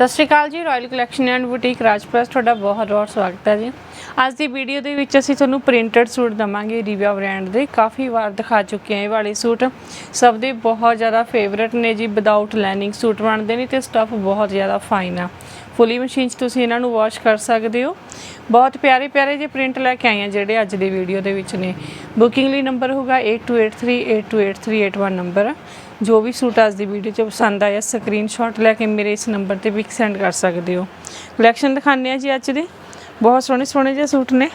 ਸਤਿ ਸ਼੍ਰੀ ਅਕਾਲ ਜੀ ਰਾਇਲ ਕਲੈਕਸ਼ਨ ਐਂਡ ਬੁਟੀਕ ਰਾਜਪ੍ਰਸ, ਤੁਹਾਡਾ ਬਹੁਤ ਬਹੁਤ ਸਵਾਗਤ ਹੈ ਜੀ। ਅੱਜ ਦੀ ਵੀਡੀਓ ਦੇ ਵਿੱਚ ਅਸੀਂ ਤੁਹਾਨੂੰ ਪ੍ਰਿੰਟਡ ਸੂਟ ਦਵਾਂਗੇ ਰੀਵਾ ਬ੍ਰਾਂਡ ਦੇ। ਕਾਫੀ ਵਾਰ ਦਿਖਾ ਚੁੱਕੇ ਹਾਂ ਇਹ ਵਾਲੇ ਸੂਟ। ਸਭ ਦੇ ਬਹੁਤ ਜ਼ਿਆਦਾ ਫੇਵਰਟ ਨੇ ਜੀ ਵਿਦਆਊਟ ਲੈਨਿੰਗ ਸੂਟ ਬਣਦੇ ਨੇ ਤੇ ਸਟੱਫ ਬਹੁਤ ਜ਼ਿਆਦਾ ਫਾਈਨ ਆ। ਫੁੱਲੀ ਮਸ਼ੀਨ 'ਚ ਤੁਸੀਂ ਇਹਨਾਂ ਨੂੰ ਵਾਸ਼ ਕਰ ਸਕਦੇ ਹੋ। ਬਹੁਤ ਪਿਆਰੇ ਪਿਆਰੇ ਜੇ ਪ੍ਰਿੰਟ ਲੈ ਕੇ ਆਏ ਆ ਜਿਹੜੇ ਅੱਜ ਦੀ ਵੀਡੀਓ ਦੇ ਵਿੱਚ ਨੇ। ਬੁਕਿੰਗ ਲਈ ਨੰਬਰ ਹੋਗਾ 8283828381 ਨੰਬਰ ਜੋ ਵੀ ਸੂਟ ਅੱਜ ਦੀ ਵੀਡੀਓ 'ਚ ਪਸੰਦ ਆਇਆ ਸਕਰੀਨਸ਼ਾਟ ਲੈ ਕੇ ਮੇਰੇ ਇਸ ਨੰਬਰ ਤੇ ਪਿਕ ਸੈਂਡ ਕਰ ਸਕਦੇ ਹੋ। ਕਲੈਕਸ਼ਨ ਦਿਖਾਉਂਦੇ ਆ ਜੀ ਅੱਜ ਦੇ। ਬਹੁਤ ਸੋਹਣੇ ਸੋਹਣੇ ਜਿਹੇ ਸੂਟ ਨੇ।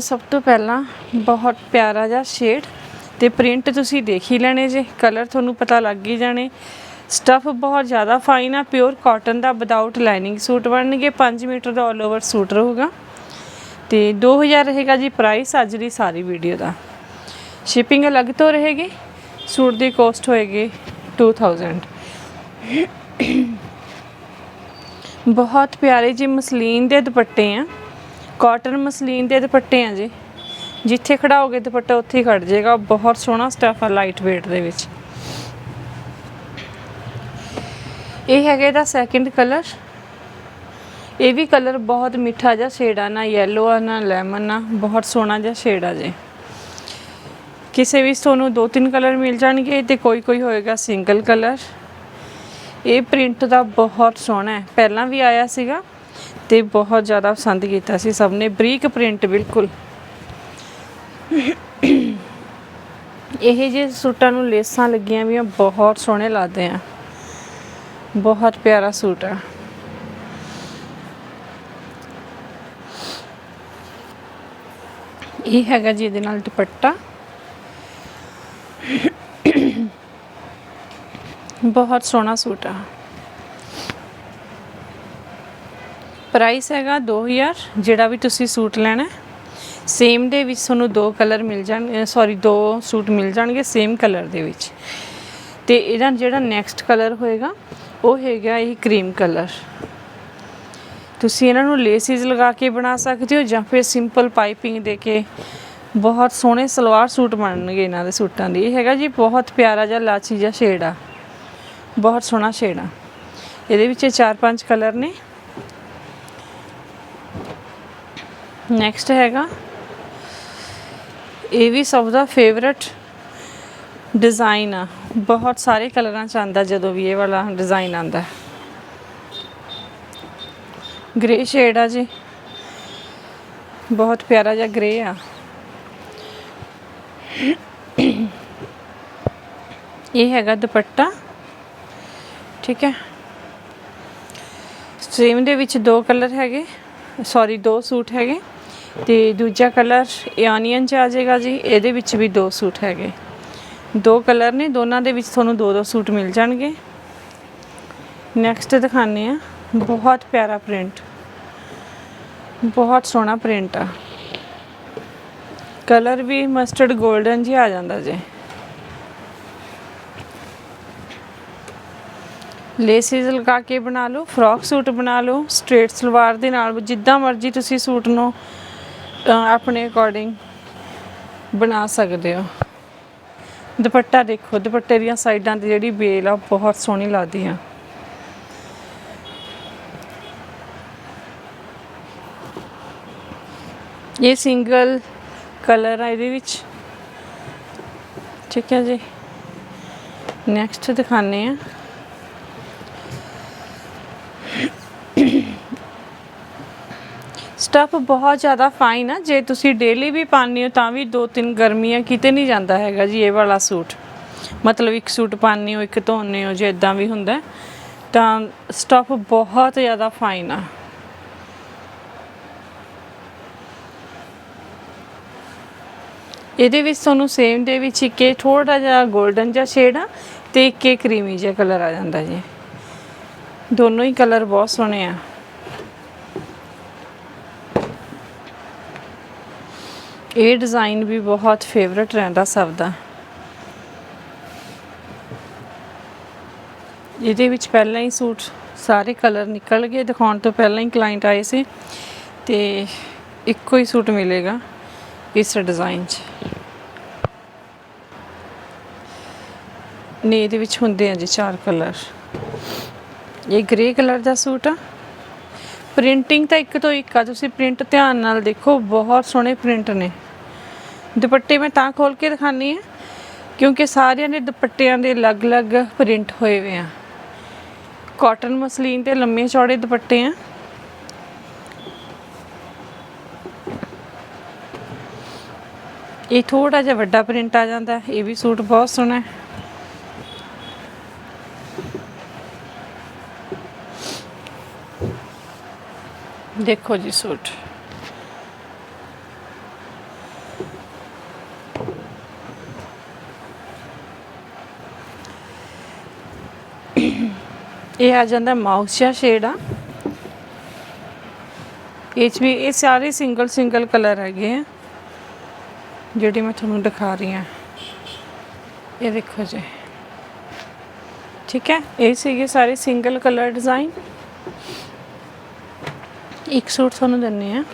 ਸਭ ਤੋਂ ਪਹਿਲਾਂ ਬਹੁਤ ਪਿਆਰਾ ਜਿਹਾ ਸ਼ੇਡ ਤੇ ਪ੍ਰਿੰਟ ਤੁਸੀਂ ਦੇਖ ਹੀ ਲੈਣੇ ਜੇ। ਕਲਰ ਤੁਹਾਨੂੰ ਪਤਾ ਲੱਗ ਹੀ ਜਾਣੇ। ਸਟਫ ਬਹੁਤ ਜ਼ਿਆਦਾ ਫਾਈਨ ਆ ਪਿਓਰ ਕਾਟਨ ਦਾ ਵਿਦਆਊਟ ਲਾਈਨਿੰਗ ਸੂਟ ਬਣਨਗੇ। 5 ਮੀਟਰ ਦਾ ਆਲ ਓਵਰ ਸੂਟ ਰਹੂਗਾ। ਤੇ 2000 ਰਹੇਗਾ ਜੀ ਪ੍ਰਾਈਸ ਅੱਜ ਦੀ ਸਾਰੀ ਵੀਡੀਓ ਦਾ। ਸ਼ਿਪਿੰਗ ਅਲੱਗ ਤੋਂ ਰਹੇਗੀ, ਸੂਟ ਦੀ ਕੋਸਟ ਹੋਏਗੀ 2000 ਬਹੁਤ ਪਿਆਰੇ ਜੀ ਮਸਲੀਨ ਦੇ ਦੁਪੱਟੇ ਆ। ਕਾਟਨ ਮਸਲੀਨ ਦੇ ਦੁਪੱਟੇ ਆ ਜੀ। ਜਿੱਥੇ ਖੜਾਓਗੇ ਦੁਪੱਟਾ ਉੱਥੇ ਹੀ ਖੜ ਜਾਏਗਾ। ਬਹੁਤ ਸੋਹਣਾ ਸਟਫ ਆ ਲਾਈਟ weight ਦੇ ਵਿੱਚ। ਇਹ ਹੈਗਾ ਇਹਦਾ ਸੈਕਿੰਡ ਕਲਰ ਇਹ ਵੀ ਕਲਰ ਬਹੁਤ ਮਿੱਠਾ ਜਿਹਾ ਸ਼ੇਡ ਆ ਨਾ ਯੈਲੋ ਆ ਨਾ ਲੈਮਨ ਆ, ਬਹੁਤ ਸੋਹਣਾ ਜਿਹਾ ਸ਼ੇਡ ਆ ਜੀ। ਕਿਸੇ ਵੀ ਤੁਹਾਨੂੰ ਦੋ ਤਿੰਨ ਕਲਰ ਮਿਲ ਜਾਣਗੇ ਤੇ ਕੋਈ ਕੋਈ ਹੋਏਗਾ ਸਿੰਗਲ ਕਲਰ। ਇਹ ਪ੍ਰਿੰਟ ਦਾ ਬਹੁਤ ਸੋਹਣਾ ਹੈ। ਪਹਿਲਾਂ ਵੀ ਆਇਆ ਸੀਗਾ ਤੇ ਬਹੁਤ ਜ਼ਿਆਦਾ ਪਸੰਦ ਕੀਤਾ ਸੀ ਸਭ ਨੇ, ਬਰੀਕ ਪ੍ਰਿੰਟ ਬਿਲਕੁਲ। ਇਹ ਜੇ ਸੂਟਾਂ ਨੂੰ ਲੇਸਾਂ ਲੱਗੀਆਂ ਵੀ ਬਹੁਤ ਸੋਹਣੇ ਲੱਗਦੇ ਆ। ਬਹੁਤ ਪਿਆਰਾ ਸੂਟ ਆ। ਇਹ ਹੈਗਾ ਜੀ ਇਹਦੇ ਨਾਲ ਦੁਪੱਟਾ। ਬਹੁਤ ਸੋਹਣਾ ਸੂਟ ਆ। ਪ੍ਰਾਈਸ ਹੈਗਾ 2000 ਜਿਹੜਾ ਵੀ ਤੁਸੀਂ ਸੂਟ ਲੈਣਾ ਸੇਮ ਦੇ ਵਿੱਚ ਤੁਹਾਨੂੰ ਦੋ ਕਲਰ ਮਿਲ ਜਾਣ ਸੌਰੀ ਦੋ ਸੂਟ ਮਿਲ ਜਾਣਗੇ ਸੇਮ ਕਲਰ ਦੇ ਵਿੱਚ। ਤੇ ਇਹਦਾ ਜਿਹੜਾ ਨੈਕਸਟ ਕਲਰ ਹੋਏਗਾ, ਉਹ ਹੈਗਾ ਇਹ ਕਰੀਮ ਕਲਰ ਤੁਸੀਂ ਇਹਨਾਂ ਨੂੰ ਲੇਸਿਸ ਲਗਾ ਕੇ ਬਣਾ ਸਕਦੇ ਹੋ ਜਾਂ ਫਿਰ ਸਿੰਪਲ ਪਾਈਪਿੰਗ ਦੇ ਕੇ ਬਹੁਤ ਸੋਹਣੇ ਸਲਵਾਰ ਸੂਟ ਬਣਨਗੇ ਇਹਨਾਂ ਦੇ ਸੂਟਾਂ ਦੀ। ਇਹ ਹੈਗਾ ਜੀ ਬਹੁਤ ਪਿਆਰਾ ਜਿਹਾ ਲਾਚੀ ਜਿਹਾ ਸ਼ੇਡ ਆ। ਬਹੁਤ ਸੋਹਣਾ ਸ਼ੇਡ ਆ। ਇਹਦੇ ਵਿੱਚ ਚਾਰ ਪੰਜ ਕਲਰ ਨੇ। ਨੈਕਸਟ ਹੈਗਾ। ਇਹ ਵੀ ਸਭ ਦਾ ਫੇਵਰਟ ਡਿਜ਼ਾਈਨ ਆ। ਬਹੁਤ ਸਾਰੇ ਕਲਰਾਂ ਚ ਆਂਦਾ ਜਦੋਂ ਵੀ ਇਹ ਵਾਲਾ ਡਿਜ਼ਾਈਨ ਆਂਦਾ ਗ੍ਰੇ ਸ਼ੇਡ ਆ ਜੀ। ਬਹੁਤ ਪਿਆਰਾ ਜਿਹਾ ਗ੍ਰੇ ਆ। ਇਹ ਹੈਗਾ ਦੁਪੱਟਾ। ਠੀਕ ਹੈ। ਸਟ੍ਰੀਮ ਦੇ ਵਿੱਚ ਦੋ ਕਲਰ ਹੈਗੇ। ਸੌਰੀ ਦੋ ਸੂਟ ਹੈਗੇ। ਤੇ ਦੂਜਾ ਕਲਰ ਆਨੀਅਨ ਚ ਆ ਜਾਏਗਾ ਜੀ। ਇਹਦੇ ਵਿੱਚ ਵੀ ਦੋ ਸੂਟ ਹੈਗੇ। ਦੋ ਕਲਰ ਨੇ। ਦੋਨਾਂ ਦੇ ਵਿੱਚ ਤੁਹਾਨੂੰ ਦੋ ਦੋ ਸੂਟ ਮਿਲ ਜਾਣਗੇ। ਨੈਕਸਟ ਦਿਖਾਣੇ ਆ ਬਹੁਤ ਪਿਆਰਾ ਪ੍ਰਿੰਟ ਬਹੁਤ ਸੋਹਣਾ ਪ੍ਰਿੰਟ ਆ। ਕਲਰ ਵੀ ਮਸਟਰਡ 골ਡਨ ਜੀ ਆ ਜਾਂਦਾ ਜੇ। ਲੇਸਿਸ ਲਗਾ ਕੇ ਬਣਾ ਲਓ, ਫਰੋਕ ਸੂਟ ਬਣਾ ਲਓ, ਸਟ੍ਰੇਟ ਸਲਵਾਰ ਦੇ ਨਾਲ ਜਿੱਦਾਂ ਮਰਜ਼ੀ ਤੁਸੀਂ ਸੂਟ ਨੂੰ ਆਪਣੇ ਅਕੋਰਡਿੰਗ ਬਣਾ ਸਕਦੇ ਹੋ। ਦੁਪੱਟਾ ਦੇਖੋ, ਦੁਪੱਟੇ ਦੀਆਂ ਸਾਈਡਾਂ ਤੇ ਜਿਹੜੀ ਬੇਲ ਆ ਬਹੁਤ ਸੋਹਣੀ ਲੱਗਦੀ ਆ। ਇਹ ਸਿੰਗਲ ਕਲਰ ਆ ਇਹਦੇ ਵਿੱਚ। ਠੀਕ ਹੈ ਜੀ। ਨੈਕਸਟ ਦਿਖਾਣੇ ਆ ਸਟਫ ਬਹੁਤ ਜ਼ਿਆਦਾ ਫਾਈਨ ਆ। ਜੇ ਤੁਸੀਂ ਡੇਲੀ ਵੀ ਪਾਉਂਦੇ ਹੋ ਤਾਂ ਵੀ ਦੋ ਤਿੰਨ ਗਰਮੀਆਂ ਕਿਤੇ ਨਹੀਂ ਜਾਂਦਾ ਹੈਗਾ ਜੀ ਇਹ ਵਾਲਾ ਸੂਟ। ਮਤਲਬ ਇੱਕ ਸੂਟ ਪਾਉਂਦੇ ਹੋ, ਇੱਕ ਧੋਣੇ ਹੋ, ਜੇ ਇਦਾਂ ਵੀ ਹੁੰਦਾ ਤਾਂ ਸਟਫ ਬਹੁਤ ਜ਼ਿਆਦਾ ਫਾਈਨ ਆ। ਇਹਦੇ ਵਿੱਚ ਤੁਹਾਨੂੰ ਸੇਮ ਦੇ ਵਿੱਚ ਇੱਕ ਇਹ ਥੋੜਾ ਜਿਹਾ 골ਡਨ ਜਿਹਾ ਸ਼ੇਡ ਆ ਤੇ ਇੱਕ ਇਹ ਕਰੀਮੀ ਜਿਹਾ ਕਲਰ ਆ ਜਾਂਦਾ ਜੀ। ਦੋਨੋਂ ਹੀ ਕਲਰ ਬਹੁਤ ਸੋਹਣੇ ਆ। ਇਹ ਡਿਜ਼ਾਈਨ ਵੀ ਬਹੁਤ ਫੇਵਰਟ ਰਹਿੰਦਾ ਸਭ ਦਾ। ਇਹਦੇ ਵਿੱਚ ਪਹਿਲਾਂ ਹੀ ਸੂਟ ਸਾਰੇ ਕਲਰ ਨਿਕਲ ਗਏ, ਦਿਖਾਉਣ ਤੋਂ ਪਹਿਲਾਂ ਹੀ ਕਲਾਇੰਟ ਆਏ ਸੀ ਤੇ ਇੱਕੋ ਹੀ ਸੂਟ ਮਿਲੇਗਾ ਇਸ ਡਿਜ਼ਾਈਨ 'ਚ। ਨੇ ਇਹਦੇ ਵਿੱਚ ਹੁੰਦੇ ਆ ਜੀ ਚਾਰ ਕਲਰ। ਇਹ ਗ੍ਰੇ ਕਲਰ ਦਾ ਸੂਟ ਆ। ਪ੍ਰਿੰਟਿੰਗ ਤਾਂ ਇੱਕ ਤੋਂ ਇੱਕ ਆ। ਤੁਸੀਂ ਪ੍ਰਿੰਟ ਧਿਆਨ ਨਾਲ ਦੇਖੋ, ਬਹੁਤ ਸੋਹਣੇ ਪ੍ਰਿੰਟ ਨੇ। ਦੁਪੱਟੇ ਮੈਂ ਤਾਂ ਖੋਲ ਕੇ ਦਿਖਾਨੀ ਆ ਕਿਉਂਕਿ ਸਾਰਿਆਂ ਦੇ ਦੁਪੱਟਿਆਂ ਦੇ ਅਲੱਗ-ਅਲੱਗ ਪ੍ਰਿੰਟ ਹੋਏ ਹੋਏ ਆ। ਕਾਟਨ ਮਸਲੀਨ ਤੇ ਲੰਮੇ ਚੌੜੇ ਦੁਪੱਟੇ ਆ। ਇਹ ਥੋੜਾ ਜਿਹਾ ਵੱਡਾ ਪ੍ਰਿੰਟ ਆ ਜਾਂਦਾ। ਇਹ ਵੀ ਸੂਟ ਬਹੁਤ ਸੋਹਣਾ ਹੈ। ਦੇਖੋ ਜੀ ਸੂਟ। ਇਹ ਆ ਜਾਂਦਾ ਮਾਊਸਿਆ ਸ਼ੇਡ ਆ। ਇਹ 'ਚ ਵੀ ਇਹ ਸਾਰੇ ਸਿੰਗਲ ਸਿੰਗਲ ਕਲਰ ਹੈਗੇ ਆ। ਜਿਹੜੀ ਮੈਂ ਤੁਹਾਨੂੰ ਦਿਖਾ ਰਹੀ ਹਾਂ। ਇਹ ਦੇਖੋ ਜੀ। ਠੀਕ ਹੈ, ਇਹ ਸੀਗੇ ਸਾਰੇ ਸਿੰਗਲ ਕਲਰ ਡਿਜ਼ਾਈਨ ਇੱਕ ਸੂਟ ਤੁਹਾਨੂੰ ਦਿੰਨੇ ਆ।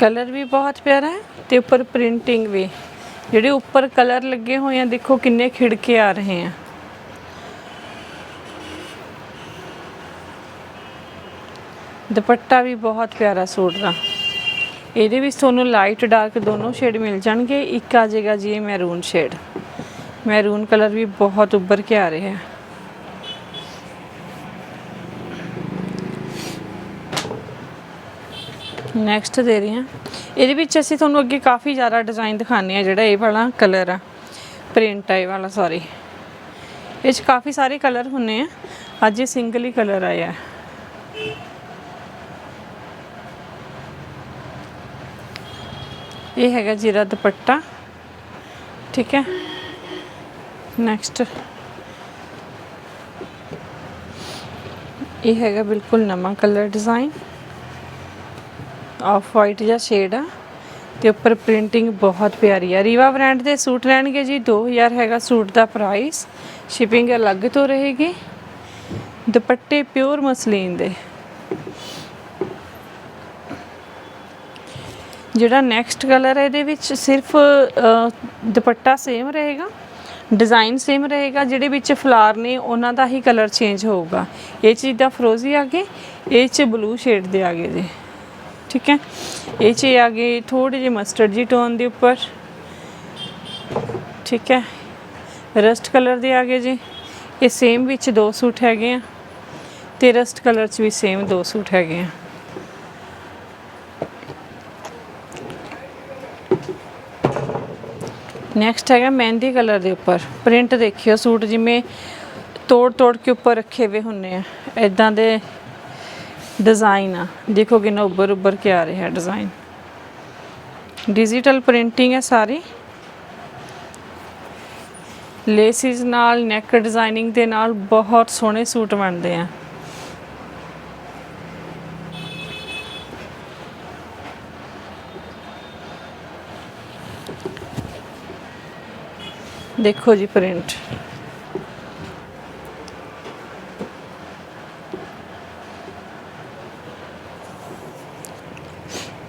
ਕਲਰ ਵੀ ਬਹੁਤ ਪਿਆਰਾ ਹੈ ਤੇ ਉੱਪਰ ਪ੍ਰਿੰਟਿੰਗ ਵੀ। ਜਿਹੜੇ ਉੱਪਰ ਕਲਰ ਲੱਗੇ ਹੋਏ ਆ, ਦੇਖੋ ਕਿੰਨੇ ਖਿੜਕੇ ਆ ਰਹੇ ਆ। ਦੁਪੱਟਾ ਵੀ ਬਹੁਤ ਪਿਆਰਾ ਸੂਟ ਦਾ। ਇਹਦੇ ਵਿੱਚ ਤੁਹਾਨੂੰ ਲਾਈਟ ਡਾਰਕ ਦੋਨੋਂ ਸ਼ੇਡ ਮਿਲ ਜਾਣਗੇ, ਇੱਕ ਆ ਜਾਏਗਾ ਜੀ ਇਹ ਮੈਰੂਨ ਸ਼ੇਡ। ਮੈਰੂਨ ਕਲਰ ਵੀ ਬਹੁਤ ਉੱਭਰ ਕੇ ਆ ਰਿਹਾ ਹੈ। ਨੈਕਸਟ ਦੇ ਰਹੀ ਹਾਂ। ਇਹਦੇ ਵਿੱਚ ਅਸੀਂ ਤੁਹਾਨੂੰ ਅੱਗੇ ਕਾਫੀ ਜ਼ਿਆਦਾ ਡਿਜ਼ਾਈਨ ਦਿਖਾਣੇ ਆ ਜਿਹੜਾ ਇਹ ਵਾਲਾ ਕਲਰ ਆ। ਪ੍ਰਿੰਟ ਆ ਇਹ ਵਾਲਾ ਸੌਰੀ ਇਹ 'ਚ ਕਾਫੀ ਸਾਰੇ ਕਲਰ ਹੁੰਨੇ ਆ। ਅੱਜ ਇਹ ਸਿੰਗਲ ਹੀ ਕਲਰ ਆਇਆ ਹੈ। ਇਹ ਹੈਗਾ ਜੀਰਾ ਦੁਪੱਟਾ। ਠੀਕ ਹੈ। ਨੈਕਸਟ ਇਹ ਹੈਗਾ ਬਿਲਕੁਲ ਨਵਾਂ ਕਲਰ ਡਿਜ਼ਾਈਨ ਆਫ ਵਾਈਟ ਜਿਹਾ ਸ਼ੇਡ ਆ ਤੇ ਉੱਪਰ ਪ੍ਰਿੰਟਿੰਗ ਬਹੁਤ ਪਿਆਰੀ ਆ। ਰੀਵਾ ਬ੍ਰਾਂਡ ਦੇ ਸੂਟ ਰਹਿਣਗੇ ਜੀ 2000 ਹੈਗਾ ਸੂਟ ਦਾ ਪ੍ਰਾਈਸ ਸ਼ਿਪਿੰਗ ਅਲੱਗ ਤੋਂ ਰਹੇਗੀ। ਦੁਪੱਟੇ ਪਿਓਰ ਮਸਲੀਨ ਦੇ। ਜਿਹੜਾ ਨੈਕਸਟ ਕਲਰ ਹੈ ਇਹਦੇ ਵਿੱਚ ਸਿਰਫ ਦੁਪੱਟਾ ਸੇਮ ਰਹੇਗਾ। ਡਿਜ਼ਾਈਨ ਸੇਮ ਰਹੇਗਾ, ਜਿਹੜੇ ਵਿੱਚ ਫਲਾਰ ਨੇ, ਉਹਨਾਂ ਦਾ ਹੀ ਕਲਰ ਚੇਂਜ ਹੋਊਗਾ। ਇਹ ਚੀਜ਼ ਦਾ ਫਰੋਜ਼ੀ ਆ ਗਏ ਇਹ ਚ ਬਲੂ ਸ਼ੇਡ ਦੇ ਆ ਗਏ ਜੀ। ਠੀਕ ਹੈ? ਇਹ ਚ ਆ ਗਏ ਥੋੜੇ ਜਿਹੇ ਮਸਟਰਡ ਜੀ ਟੋਨ ਦੇ ਉੱਪਰ। ਠੀਕ ਹੈ? ਰਸਟ ਕਲਰ ਦੇ ਆ ਗਏ ਜੀ। ਇਹ ਸੇਮ ਵਿੱਚ ਦੋ ਸੂਟ ਹੈਗੇ ਆ ਤੇ ਰਸਟ ਕਲਰ ਚ ਵੀ ਸੇਮ ਦੋ ਸੂਟ ਹੈਗੇ ਆ। ਨੈਕਸਟ ਹੈਗਾ ਮਹਿੰਦੀ ਕਲਰ ਦੇ ਉੱਪਰ। ਪ੍ਰਿੰਟ ਦੇਖਿਓ ਸੂਟ ਜਿਵੇਂ ਤੋੜ ਤੋੜ ਕੇ ਉੱਪਰ ਰੱਖੇ ਹੋਏ ਹੁੰਨੇ ਆ। ਇਦਾਂ ਦੇ ਡਿਜ਼ਾਈਨ ਆ। ਦੇਖੋ ਕਿੰਨਾ ਉੱਭਰ ਉੱਭਰ ਕੇ ਆ ਰਿਹਾ ਡਿਜ਼ਾਈਨ ਡਿਜੀਟਲ ਪ੍ਰਿੰਟਿੰਗ ਹੈ ਸਾਰੀ। ਲੇਸਿਸ ਨਾਲ ਨੈਕ ਡਿਜ਼ਾਈਨਿੰਗ ਦੇ ਨਾਲ ਬਹੁਤ ਸੋਹਣੇ ਸੂਟ ਬਣਦੇ ਆ। ਦੇਖੋ ਜੀ ਪ੍ਰਿੰਟ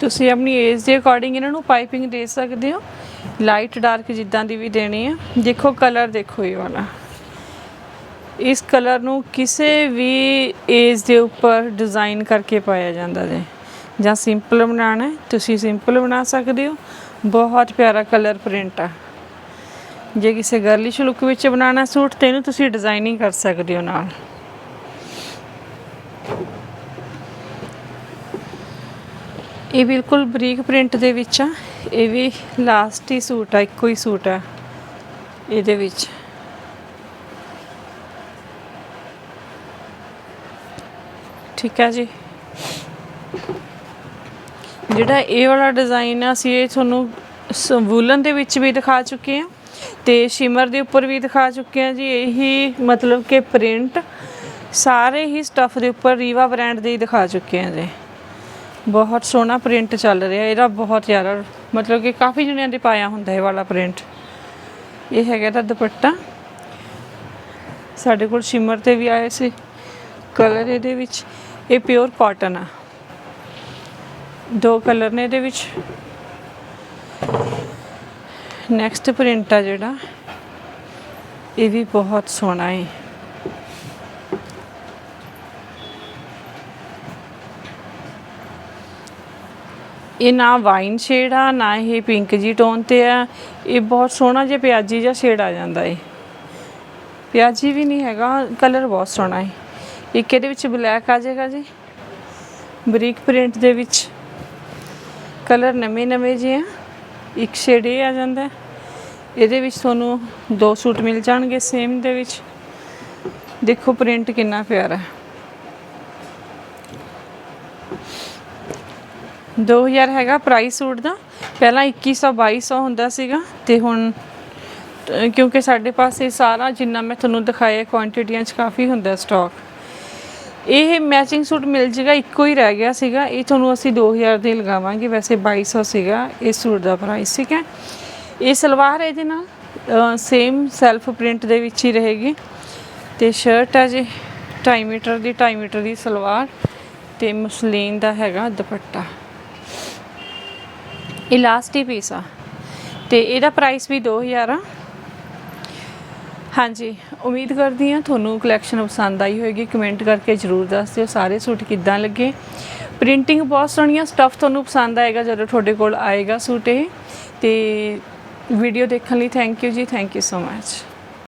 ਤੁਸੀਂ ਆਪਣੀ ਏਜ ਦੇ ਅਕੋਰਡਿੰਗ ਇਹਨਾਂ ਨੂੰ ਪਾਈਪਿੰਗ ਦੇ ਸਕਦੇ ਹੋ। ਲਾਈਟ ਡਾਰਕ ਜਿੱਦਾਂ ਦੀ ਵੀ ਦੇਣੀ ਆ। ਦੇਖੋ ਕਲਰ ਦੇਖੋ ਇਹ ਵਾਲਾ। ਇਸ ਕਲਰ ਨੂੰ ਕਿਸੇ ਵੀ ਏਜ ਦੇ ਉੱਪਰ ਡਿਜ਼ਾਈਨ ਕਰਕੇ ਪਾਇਆ ਜਾਂਦਾ ਜੇ। ਜਾਂ ਸਿੰਪਲ ਬਣਾਉਣਾ ਹੈ, ਤੁਸੀਂ ਸਿੰਪਲ ਬਣਾ ਸਕਦੇ ਹੋ। ਬਹੁਤ ਪਿਆਰਾ ਕਲਰ ਪ੍ਰਿੰਟ ਆ। ਜੇ ਕਿਸੇ ਗਰਲਿਸ਼ ਲੁੱਕ ਵਿੱਚ ਬਣਾਉਣਾ ਸੂਟ, ਤੇ ਇਹਨੂੰ ਤੁਸੀਂ ਡਿਜ਼ਾਈਨਿੰਗ ਕਰ ਸਕਦੇ ਹੋ ਨਾਲ। ਇਹ ਬਿਲਕੁਲ ਬਰੀਕ ਪ੍ਰਿੰਟ ਦੇ ਵਿੱਚ ਆ। ਇਹ ਵੀ ਲਾਸਟ ਹੀ ਸੂਟ ਆ, ਇੱਕੋ ਹੀ ਸੂਟ ਆ ਇਹਦੇ ਵਿੱਚ। ਠੀਕ ਹੈ ਜੀ। ਜਿਹੜਾ ਇਹ ਵਾਲਾ ਡਿਜ਼ਾਈਨ ਆ, ਅਸੀਂ ਇਹ ਤੁਹਾਨੂੰ ਵੂਲਨ ਦੇ ਵਿੱਚ ਵੀ ਦਿਖਾ ਚੁੱਕੇ ਹਾਂ ਤੇ ਸ਼ਿਮਰ ਦੇ ਉੱਪਰ ਵੀ ਦਿਖਾ ਚੁੱਕੇ ਹਾਂ ਜੀ। ਇਹੀ ਮਤਲਬ ਕਿ ਪ੍ਰਿੰਟ ਸਾਰੇ ਹੀ ਸਟੱਫ ਦੇ ਉੱਪਰ ਰੀਵਾ ਬ੍ਰਾਂਡ ਦੇ ਹੀ ਦਿਖਾ ਚੁੱਕੇ ਹਾਂ ਜੀ। ਬਹੁਤ ਸੋਹਣਾ ਪ੍ਰਿੰਟ ਚੱਲ ਰਿਹਾ, ਇਹਦਾ ਬਹੁਤ ਜ਼ਿਆਦਾ, ਮਤਲਬ ਕਿ ਕਾਫੀ ਜਣਿਆਂ ਦੇ ਪਾਇਆ ਹੁੰਦਾ ਇਹ ਵਾਲਾ ਪ੍ਰਿੰਟ ਇਹ ਹੈਗਾ ਤਾਂ ਦੁਪੱਟਾ। ਸਾਡੇ ਕੋਲ ਸ਼ਿਮਰ ਤੇ ਵੀ ਆਏ ਸੀ ਕਲਰ ਇਹਦੇ ਵਿੱਚ, ਇਹ ਪਿਓਰ ਕਾਟਨ ਆ। ਦੋ ਕਲਰ ਨੇ ਇਹਦੇ ਵਿੱਚ। ਨੈਕਸਟ ਪ੍ਰਿੰਟ ਆ ਜਿਹੜਾ, ਇਹ ਵੀ ਬਹੁਤ ਸੋਹਣਾ ਹੈ ਇਹ ਨਾ ਵਾਈਨ ਸ਼ੇਡ ਆ, ਨਾ ਇਹ ਪਿੰਕ ਜੀ ਟੋਨ ਤੇ ਆ। ਇਹ ਬਹੁਤ ਸੋਹਣਾ ਜਿਹਾ ਪਿਆਜੀ ਜਿਹਾ ਸ਼ੇਡ ਆ ਜਾਂਦਾ ਏ। ਪਿਆਜੀ ਵੀ ਨਹੀਂ ਹੈਗਾ ਕਲਰ ਬਹੁਤ ਸੋਹਣਾ ਹੈ ਇੱਕ ਇਹਦੇ ਵਿੱਚ ਬਲੈਕ ਆ ਜਾਏਗਾ ਜੀ। ਬਰੀਕ ਪ੍ਰਿੰਟ ਦੇ ਵਿੱਚ। ਕਲਰ ਨਵੇਂ ਨਵੇਂ ਜਿਹੇ ਆ। ਇੱਕ ਸ਼ੇਡ ਇਹ ਆ ਜਾਂਦਾ। ਇਹਦੇ ਵਿੱਚ ਤੁਹਾਨੂੰ ਦੋ ਸੂਟ ਮਿਲ ਜਾਣਗੇ ਸੇਮ ਦੇ ਵਿੱਚ। ਦੇਖੋ ਪ੍ਰਿੰਟ ਕਿੰਨਾ ਪਿਆਰਾ ਹੈ। 2000 ਹੈਗਾ ਪ੍ਰਾਈਸ ਸੂਟ ਦਾ। ਪਹਿਲਾਂ 2100 2200 ਹੁੰਦਾ ਸੀਗਾ ਤੇ ਹੁਣ ਕਿਉਂਕਿ ਸਾਡੇ ਪਾਸ ਇਹ ਸਾਰਾ ਜਿੰਨਾ ਮੈਂ ਤੁਹਾਨੂੰ ਦਿਖਾਇਆ ਕੁਆਂਟੀਟੀਆਂ 'ਚ ਕਾਫੀ ਹੁੰਦਾ ਸਟਾਕ ਇਹ ਮੈਚਿੰਗ ਸੂਟ ਮਿਲ ਜੇਗਾ, ਇੱਕੋ ਹੀ ਰਹਿ ਗਿਆ ਸੀਗਾ। ਇਹ ਤੁਹਾਨੂੰ ਅਸੀਂ 2000 ਦੇ ਲਗਾਵਾਂਗੇ, ਵੈਸੇ 2200 ਸੀਗਾ ਇਸ ਸੂਟ ਦਾ ਪ੍ਰਾਈਸ ਠੀਕ ਹੈ? ਇਹ ਸਲਵਾਰ ਇਹਦੇ ਨਾਲ ਸੇਮ ਸੈਲਫ ਪ੍ਰਿੰਟ ਦੇ ਵਿੱਚ ਹੀ ਰਹੇਗੀ। ਤੇ ਸ਼ਰਟ ਹੈ ਜੀ 2.5 ਮੀਟਰ ਦੀ 2.5 ਮੀਟਰ ਦੀ ਸਲਵਾਰ। ਤੇ ਮਸਲੀਨ ਦਾ ਹੈਗਾ ਦੁਪੱਟਾ। ਇਹ ਪੀਸ ਆ। ਤੇ ਇਹਦਾ ਪ੍ਰਾਈਸ ਵੀ 2000 ਆ। ਹਾਂਜੀ, ਉਮੀਦ ਕਰਦੀ ਹਾਂ ਤੁਹਾਨੂੰ ਕਲੈਕਸ਼ਨ ਪਸੰਦ ਆਈ ਹੋਵੇਗੀ ਕਮੈਂਟ ਕਰਕੇ ਜਰੂਰ ਦੱਸ ਦਿਓ। ਸਾਰੇ ਸੂਟ ਕਿੱਦਾਂ ਲੱਗੇ? ਪ੍ਰਿੰਟਿੰਗ ਬਹੁਤ ਸੋਹਣੀ ਆ ਸਟੱਫ ਤੁਹਾਨੂੰ ਪਸੰਦ ਆਏਗਾ ਜਦੋਂ ਤੁਹਾਡੇ ਕੋਲ ਆਏਗਾ ਸੂਟ ਇਹ। ਤੇ ਵੀਡੀਓ ਦੇਖਣ ਲਈ ਥੈਂਕ ਯੂ ਜੀ। Thank you so much